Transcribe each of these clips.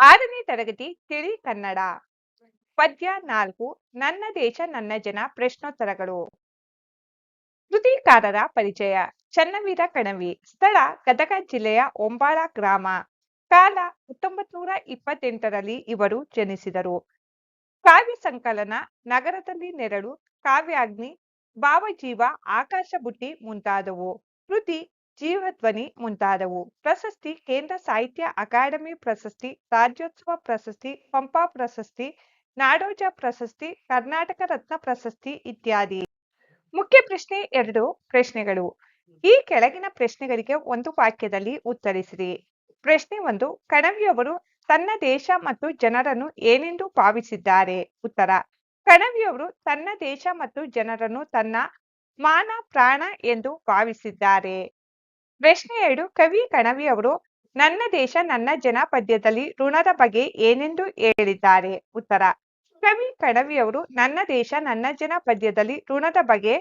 ಆರನೇ ತರಗತಿ ತಿಳಿ ಕನ್ನಡ. ಪದ್ಯ ನಾಲ್ಕು ನನ್ನ ದೇಶ, ನನ್ನ ಜನ, ಪ್ರಶ್ನೋತ್ತರಗಳು ಕೃತಿಕಾರರ ಪರಿಚಯ, ಚನ್ನವೀರ ಕಣವಿ, ಸ್ಥಳ, ಗದಗ ಜಿಲ್ಲೆಯ ಒಂಬಾಳ ಗ್ರಾಮ. ಕಾಲ ಹತ್ತೊಂಬತ್ ನೂರ ಇಪ್ಪತ್ತೆಂಟರಲ್ಲಿ ಇವರು ಜನಿಸಿದರು. ಕಾವ್ಯ ಸಂಕಲನ, ನಗರದಲ್ಲಿ ನೆರಳು, ಕಾವ್ಯಾಗ್ನಿ, ಭಾವಜೀವ ಆಕಾಶ ಬುಟ್ಟಿ ಮುಂತಾದವು. ಕೃತಿ ಜೀವಧ್ವನಿ ಮುಂತಾದವು. ಪ್ರಶಸ್ತಿ, ಕೇಂದ್ರ ಸಾಹಿತ್ಯ ಅಕಾಡೆಮಿ ಪ್ರಶಸ್ತಿ, ರಾಜ್ಯೋತ್ಸವ ಪ್ರಶಸ್ತಿ, ಪಂಪ ಪ್ರಶಸ್ತಿ, ನಾಡೋಜ ಪ್ರಶಸ್ತಿ, ಕರ್ನಾಟಕ ರತ್ನ ಪ್ರಶಸ್ತಿ ಇತ್ಯಾದಿ. ಮುಖ್ಯ ಪ್ರಶ್ನೆ ಎರಡು ಪ್ರಶ್ನೆಗಳು. ಈ ಕೆಳಗಿನ ಪ್ರಶ್ನೆಗಳಿಗೆ ಒಂದು ವಾಕ್ಯದಲ್ಲಿ ಉತ್ತರಿಸಿರಿ. ಪ್ರಶ್ನೆ ಒಂದು, ಕಣವಿಯವರು ತನ್ನ ದೇಶ ಮತ್ತು ಜನರನ್ನು ಏನೆಂದು ಭಾವಿಸಿದ್ದಾರೆ? ಉತ್ತರ, ಕಣವಿಯವರು ತನ್ನ ದೇಶ ಮತ್ತು ಜನರನ್ನು ತನ್ನ ಮಾನ, ಪ್ರಾಣ ಎಂದು ಭಾವಿಸಿದ್ದಾರೆ. ಪ್ರಶ್ನೆ ಎರಡು, ಕವಿ ಕಣವಿ ಅವರು, ನನ್ನ ದೇಶ, ನನ್ನ ಜನ ಪದ್ಯದಲ್ಲಿ ಋಣದ ಬಗ್ಗೆ ಏನೆಂದು ಹೇಳಿದ್ದಾರೆ? ಉತ್ತರ, ಕವಿ ಕಣವಿ ಅವರು, ನನ್ನ ದೇಶ, ನನ್ನ ಜನ ಪದ್ಯದಲ್ಲಿ ಋಣದ ಬಗ್ಗೆ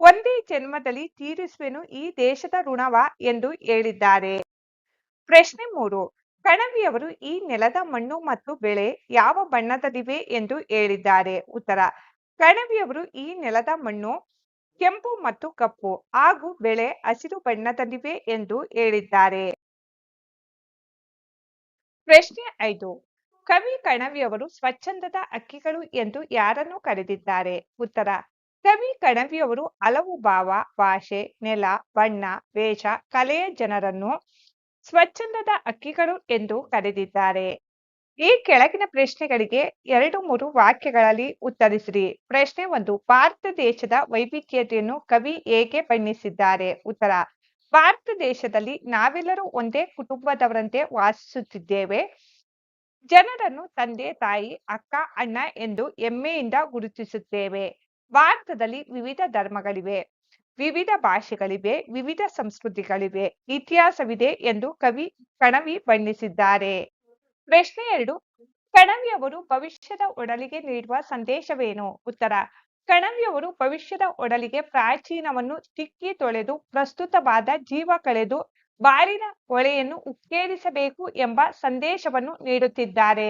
ಒಂದೇ ಜನ್ಮದಲ್ಲಿ ತೀರಿಸುವೆನು ಈ ದೇಶದ ಋಣವ ಎಂದು ಹೇಳಿದ್ದಾರೆ. ಪ್ರಶ್ನೆ ಮೂರು ಕಣವಿಯವರು ಈ ನೆಲದ ಮಣ್ಣು ಮತ್ತು ಬೆಳೆ ಯಾವ ಬಣ್ಣದಲ್ಲಿವೆ? ಎಂದು ಹೇಳಿದ್ದಾರೆ. ಉತ್ತರ ಕಣವಿಯವರು ಈ ನೆಲದ ಮಣ್ಣು ಕೆಂಪು ಮತ್ತು ಕಪ್ಪು, ಹಾಗೂ ಬೆಳೆ ಹಸಿರು ಬಣ್ಣದಲ್ಲಿವೆ ಎಂದು ಹೇಳಿದ್ದಾರೆ. ಪ್ರಶ್ನೆ ಐದು, ಕವಿ ಕಣವಿಯವರು ಸ್ವಚ್ಛಂದದ ಅಕ್ಕಿಗಳು ಎಂದು ಯಾರನ್ನು ಕರೆದಿದ್ದಾರೆ? ಉತ್ತರ, ಕವಿ ಕಣವಿಯವರು ಹಲವು ಭಾವ, ಭಾಷೆ, ನೆಲ, ಬಣ್ಣ, ವೇಷ, ಕಲೆಯ ಜನರನ್ನು ಸ್ವಚ್ಛಂದದ ಅಕ್ಕಿಗಳು ಎಂದು ಕರೆದಿದ್ದಾರೆ. ಈ ಕೆಳಗಿನ ಪ್ರಶ್ನೆಗಳಿಗೆ ಎರಡು ಮೂರು ವಾಕ್ಯಗಳಲ್ಲಿ ಉತ್ತರಿಸಿರಿ. ಪ್ರಶ್ನೆ ಒಂದು, ಭಾರತ ದೇಶದ ವೈವಿಧ್ಯತೆಯನ್ನು ಕವಿ ಹೇಗೆ ಬಣ್ಣಿಸಿದ್ದಾರೆ? ಉತ್ತರ, ಭಾರತ ದೇಶದಲ್ಲಿ ನಾವೆಲ್ಲರೂ ಒಂದೇ ಕುಟುಂಬದವರಂತೆ ವಾಸಿಸುತ್ತಿದ್ದೇವೆ. ಜನರನ್ನು ತಂದೆ, ತಾಯಿ, ಅಕ್ಕ, ಅಣ್ಣ ಎಂದು ಹೆಮ್ಮೆಯಿಂದ ಗುರುತಿಸುತ್ತೇವೆ. ಭಾರತದಲ್ಲಿ ವಿವಿಧ ಧರ್ಮಗಳಿವೆ, ವಿವಿಧ ಭಾಷೆಗಳಿವೆ, ವಿವಿಧ ಸಂಸ್ಕೃತಿಗಳಿವೆ, ಇತಿಹಾಸವಿದೆ ಎಂದು ಕವಿ, ಕಣವಿ ಬಣ್ಣಿಸಿದ್ದಾರೆ. ಪ್ರಶ್ನೆ ಎರಡು. ಕಣವಿಯವರು ಭವಿಷ್ಯದ ಒಡಲಿಗೆ ನೀಡುವ ಸಂದೇಶವೇನು? ಉತ್ತರ. ಕಣವಿಯವರು ಭವಿಷ್ಯದ ಒಡಲಿಗೆ ಪ್ರಾಚೀನವನ್ನು ತಿಕ್ಕಿ ತೊಳೆದು ಪ್ರಸ್ತುತವಾದ ಜೀವ ಕಳೆದು ಬಾರಿನ ಹೊಳೆಯನ್ನು ಉಕ್ಕೇರಿಸಬೇಕು ಎಂಬ ಸಂದೇಶವನ್ನು ನೀಡುತ್ತಿದ್ದಾರೆ.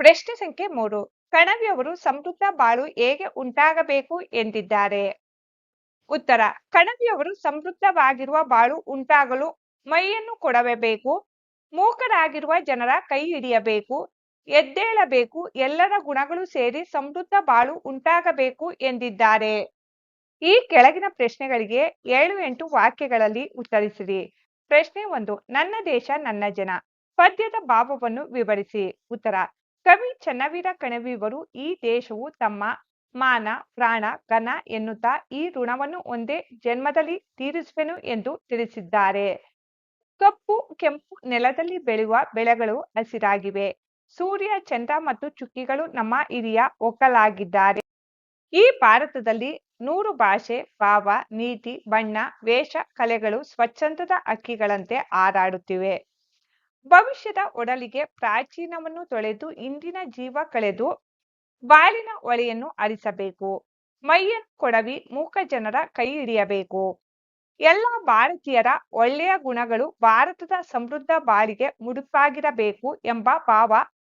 ಪ್ರಶ್ನೆ ಸಂಖ್ಯೆ ಮೂರು. ಕಣವಿಯವರು ಸಮೃದ್ಧ ಬಾಳು ಹೇಗೆ ಉಂಟಾಗಬೇಕು ಎಂದಿದ್ದಾರೆ? ಉತ್ತರ. ಕಣವಿಯವರು ಸಮೃದ್ಧವಾಗಿರುವ ಬಾಳು ಉಂಟಾಗಲು ಮೈಯನ್ನು ಕೊಡಬೇಕು. ಮೂಕರಾಗಿರುವ ಜನರ ಕೈ ಹಿಡಿಯಬೇಕು, ಎದ್ದೇಳಬೇಕು, ಎಲ್ಲರ ಗುಣಗಳು ಸೇರಿ ಸಮೃದ್ಧ ಬಾಳು ಉಂಟಾಗಬೇಕು ಎಂದಿದ್ದಾರೆ. ಈ ಕೆಳಗಿನ ಪ್ರಶ್ನೆಗಳಿಗೆ ಏಳು ಎಂಟು ವಾಕ್ಯಗಳಲ್ಲಿ ಉತ್ತರಿಸಿರಿ. ಪ್ರಶ್ನೆ ಒಂದು, ನನ್ನ ದೇಶ ನನ್ನ ಜನ. ಪದ್ಯದ ಭಾವವನ್ನು ವಿವರಿಸಿ. ಉತ್ತರ, ಕವಿ ಚನ್ನವೀರ ಕಣವಿವರು ಈ ದೇಶವು ತಮ್ಮ ಮಾನ, ಪ್ರಾಣ, ಘನ ಎನ್ನುತ್ತಾ ಈ ಋಣವನ್ನು ಒಂದೇ ಜನ್ಮದಲ್ಲಿ ತೀರಿಸುವೆನು ಎಂದು ತಿಳಿಸಿದ್ದಾರೆ. ಕಪ್ಪು, ಕೆಂಪು ನೆಲದಲ್ಲಿ ಬೆಳೆಯುವ ಬೆಳೆಗಳು ಹಸಿರಾಗಿವೆ. ಸೂರ್ಯ, ಚಂದ್ರ ಮತ್ತು ಚುಕ್ಕಿಗಳು ನಮ್ಮ ಹಿರಿಯ ಒಕ್ಕಲಾಗಿದ್ದಾರೆ. ಈ ಭಾರತದಲ್ಲಿ ನೂರು ಭಾಷೆ, ಭಾವ, ನೀತಿ, ಬಣ್ಣ, ವೇಷ, ಕಲೆಗಳು ಸ್ವಚ್ಛಂದದ ಅಕ್ಕಿಗಳಂತೆ ಹಾರಾಡುತ್ತಿವೆ. ಭವಿಷ್ಯದ ಒಡಲಿಗೆ ಪ್ರಾಚೀನವನ್ನು ತೊಳೆದು ಇಂದಿನ ಜೀವ ಕಳೆದು ಬಾಳಿನ ಒಳೆಯನ್ನು ಅರಿಸಬೇಕು ಮೈಯನ್ನು ಕೊಡವಿ ಮೂಕ ಜನರ ಕೈ ಹಿಡಿಯಬೇಕು. ಎಲ್ಲ ಭಾರತೀಯರ ಒಳ್ಳೆಯ ಗುಣಗಳು ಭಾರತದ ಸಮೃದ್ಧ ಬಾಳಿಗೆ ಮುಡುಪಾಗಿರಬೇಕು ಎಂಬ ಭಾವ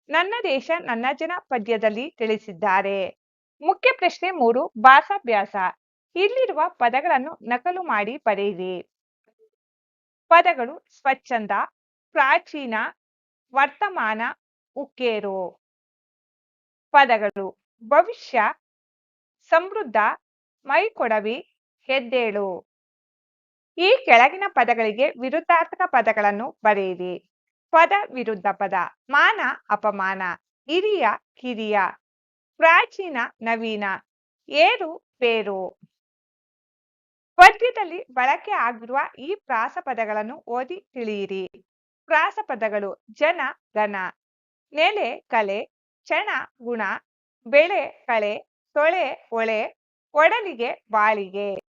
ನನ್ನ ದೇಶ, ನನ್ನ ಜನ ಪದ್ಯದಲ್ಲಿ ತಿಳಿಸಿದ್ದಾರೆ. ಮುಖ್ಯ ಪ್ರಶ್ನೆ ಮೂರು, ಭಾಷಾಭ್ಯಾಸ. ಇಲ್ಲಿರುವ ಪದಗಳನ್ನು ನಕಲು ಮಾಡಿ ಬರೆಯಿರಿ. ಪದಗಳು ಸ್ವಚ್ಛಂದ, ಪ್ರಾಚೀನ, ವರ್ತಮಾನ, ಉಕ್ಕೇರು. ಪದಗಳು ಭವಿಷ್ಯ, ಸಮೃದ್ಧ, ಮೈಕೊಡವಿ, ಹೆದ್ದೇಳು. ಈ ಕೆಳಗಿನ ಪದಗಳಿಗೆ ವಿರುದ್ಧಾರ್ಥಕ ಪದಗಳನ್ನು ಬರೆಯಿರಿ. ಪದ ವಿರುದ್ಧ ಪದ. ಮಾನ, ಅಪಮಾನ. ಹಿರಿಯ, ಕಿರಿಯ. ಪ್ರಾಚೀನ, ನವೀನ. ಏರು, ಪೇರು. ಪದ್ಯದಲ್ಲಿ ಬಳಕೆ ಆಗಿರುವ ಈ ಪ್ರಾಸ ಪದಗಳನ್ನು ಓದಿ ತಿಳಿಯಿರಿ. ಪ್ರಾಸ ಪದಗಳು ಜನ ಘನ ನೆಲೆ, ಕಲೆ. ಕ್ಷಣ, ಗುಣ. ಬೆಳೆ, ಕಳೆ. ತೊಳೆ, ಒಳೆ. ಒಡಲಿಗೆ, ಬಾಳಿಗೆ.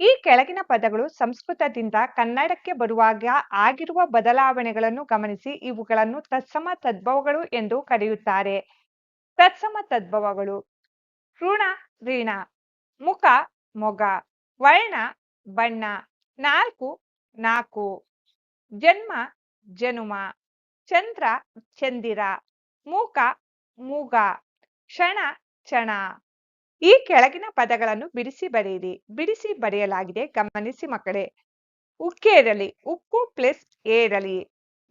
ಈ ಕೆಳಗಿನ ಪದಗಳು ಸಂಸ್ಕೃತದಿಂದ ಕನ್ನಡಕ್ಕೆ ಬರುವಾಗ ಆಗಿರುವ ಬದಲಾವಣೆಗಳನ್ನು ಗಮನಿಸಿ ಇವುಗಳನ್ನು ತತ್ಸಮ ತದ್ಭವಗಳು ಎಂದು ಕರೆಯುತ್ತಾರೆ. ತತ್ಸಮ ತದ್ಭವಗಳು ಋಣ ಋಣ, ಮುಖ, ಮೊಗ, ವರ್ಣ, ಬಣ್ಣ, ನಾಲ್ಕು ನಾಲ್ಕು, ಜನ್ಮ, ಜನುಮ, ಚಂದ್ರ, ಚಂದಿರ, ಮೂಕ, ಮೂಗ, ಕ್ಷಣ ಕ್ಷಣ. ಈ ಕೆಳಗಿನ ಪದಗಳನ್ನು ಬಿಡಿಸಿ ಬರೆಯಿರಿ. ಬಿಡಿಸಿ ಬರೆಯಲಾಗಿದೆ. ಗಮನಿಸಿ ಮಕ್ಕಳೇ. ಉಕ್ಕೇರಲಿ ಉಕ್ಕು ಪ್ಲಸ್ ಏರಲಿ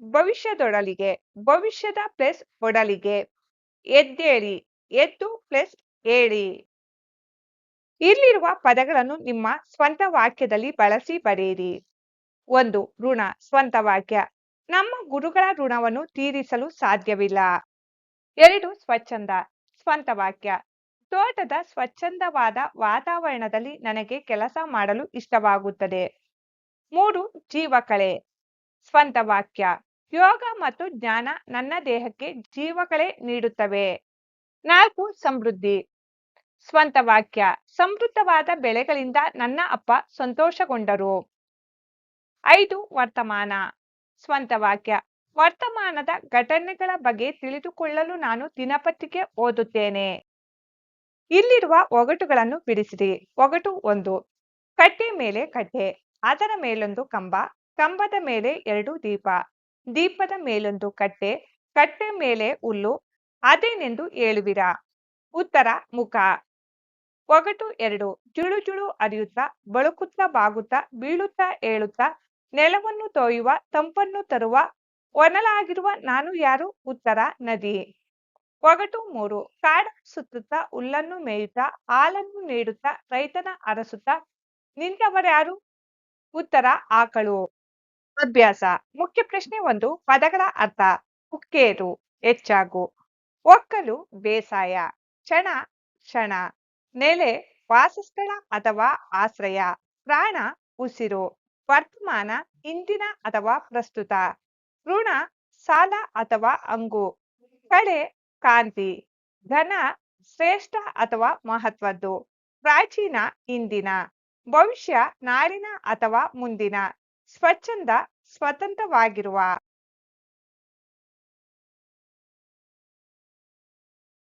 ಭವಿಷ್ಯದೊಡಲಿಗೆ. ಭವಿಷ್ಯದ ಪ್ಲಸ್ ಒಡಲಿಗೆ. ಎದ್ದೇಳಿ. ಎದ್ದು ಪ್ಲಸ್ ಏಳಿ. ಇಲ್ಲಿರುವ ಪದಗಳನ್ನು ನಿಮ್ಮ ಸ್ವಂತ ವಾಕ್ಯದಲ್ಲಿ ಬಳಸಿ ಬರೆಯಿರಿ. ಒಂದು, ಋಣ. ಸ್ವಂತ ವಾಕ್ಯ. ನಮ್ಮ ಗುರುಗಳ ಋಣವನ್ನು ತೀರಿಸಲು ಸಾಧ್ಯವಿಲ್ಲ. ಎರಡು, ಸ್ವಚ್ಛಂದ. ಸ್ವಂತ ವಾಕ್ಯ. ತೋಟದ ಸ್ವಚ್ಛಂದವಾದ ವಾತಾವರಣದಲ್ಲಿ ನನಗೆ ಕೆಲಸ ಮಾಡಲು ಇಷ್ಟವಾಗುತ್ತದೆ. ಮೂರು ಜೀವಕಳೆ ಸ್ವಂತ ವಾಕ್ಯ. ಯೋಗ ಮತ್ತು ಜ್ಞಾನ ನನ್ನ ದೇಹಕ್ಕೆ ಜೀವಕಳೆ ನೀಡುತ್ತವೆ. ನಾಲ್ಕು, ಸಮೃದ್ಧಿ. ಸ್ವಂತ ವಾಕ್ಯ. ಸಮೃದ್ಧವಾದ ಬೆಳೆಗಳಿಂದ ನನ್ನ ಅಪ್ಪ ಸಂತೋಷಗೊಂಡರು. ಐದು, ವರ್ತಮಾನ. ಸ್ವಂತ ವಾಕ್ಯ. ವರ್ತಮಾನದ ಘಟನೆಗಳ ಬಗ್ಗೆ ತಿಳಿದುಕೊಳ್ಳಲು ನಾನು ದಿನಪತ್ರಿಕೆ ಓದುತ್ತೇನೆ. ಇಲ್ಲಿರುವ ಒಗಟುಗಳನ್ನು ಬಿಡಿಸಿರಿ. ಒಗಟು ಒಂದು, ಕಟ್ಟೆ ಮೇಲೆ ಕಟ್ಟೆ, ಅದರ ಮೇಲೊಂದು ಕಂಬ, ಕಂಬದ ಮೇಲೆ ಎರಡು ದೀಪ, ದೀಪದ ಮೇಲೊಂದು ಕಟ್ಟೆ ಕಟ್ಟೆ ಮೇಲೆ ಹುಲ್ಲು ಅದೇನೆಂದು ಹೇಳುವಿರ ಉತ್ತರ, ಮುಖ. ಒಗಟು ಎರಡು, ಜುಳು ಜುಳು ಹರಿಯುತ್ತಾ ಬಳುಕುತ್ತಾ, ಬಾಗುತ್ತಾ, ಬೀಳುತ್ತಾ, ಏಳುತ್ತಾ, ನೆಲವನ್ನು ತೊಯ್ಯುವ, ತಂಪನ್ನು ತರುವ ಒನಲಾಗಿರುವ ನಾನು ಯಾರು? ಉತ್ತರ, ನದಿ. ಒಗಟು ಮೂರು ಕಾಡ ಸುತ್ತುತ್ತ, ಹುಲ್ಲನ್ನು ಮೇಯುತ್ತಾ, ಹಾಲನ್ನು ನೀಡುತ್ತಾ, ರೈತನ ಅರಸುತ್ತಾ. ನಿಂತವರ್ಯಾರು ಉತ್ತರ, ಆಕಳು. ಅಭ್ಯಾಸ. ಮುಖ್ಯ ಪ್ರಶ್ನೆ ಒಂದು, ಪದಗಳ ಅರ್ಥ. ಉಕ್ಕೇರು, ಹೆಚ್ಚಾಗು. ಒಕ್ಕಲು, ಬೇಸಾಯ. ಕ್ಷಣ ಕ್ಷಣ. ನೆಲೆ, ವಾಸಸ್ಥಳ ಅಥವಾ ಆಶ್ರಯ. ಪ್ರಾಣ, ಉಸಿರು. ವರ್ತಮಾನ, ಇಂದಿನ ಅಥವಾ ಪ್ರಸ್ತುತ. ಋಣ, ಸಾಲ ಅಥವಾ ಅಂಗು. ಕಳೆ ಕಾಂತಿ ಘನ ಶ್ರೇಷ್ಠ ಅಥವಾ ಮಹತ್ವದ್ದು. ಪ್ರಾಚೀನ ಇಂದಿನ. ಭವಿಷ್ಯ ನಾಳಿನ ಅಥವಾ ಮುಂದಿನ. ಸ್ವಚ್ಛಂದ ಸ್ವತಂತ್ರವಾಗಿರುವ.